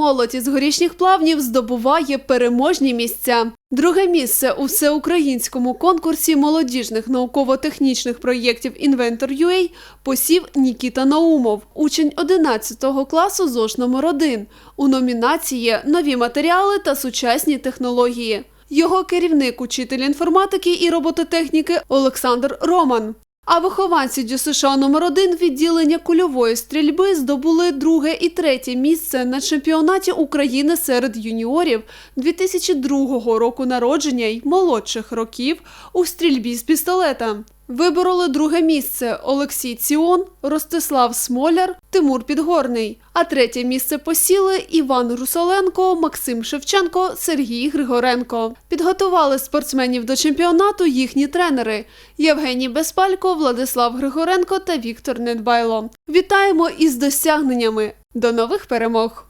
молодь із горішніх плавнів здобуває переможні місця. Друге місце у всеукраїнському конкурсі молодіжних науково-технічних проєктів «Інвентор.UA» посів Нікіта Наумов, учень 11 класу ЗОЖ номер 1 у номінації Нові матеріали та сучасні технології. Його керівник, учитель інформатики і робототехніки Олександр Роман. А вихованці ДЮСШ номер 1 відділення кульової стрільби здобули друге і третє місце на чемпіонаті України серед юніорів 2002 року народження й молодших років у стрільбі з пістолета. Вибороли друге місце Олексій Ціон, Ростислав Смоляр, Тимур Підгорний. А третє місце посіли Іван Русаленко, Максим Шевченко, Сергій Григоренко. Підготували спортсменів до чемпіонату їхні тренери Євгеній Безпалько, Владислав Григоренко та Віктор Недбайло. Вітаємо із досягненнями! До нових перемог!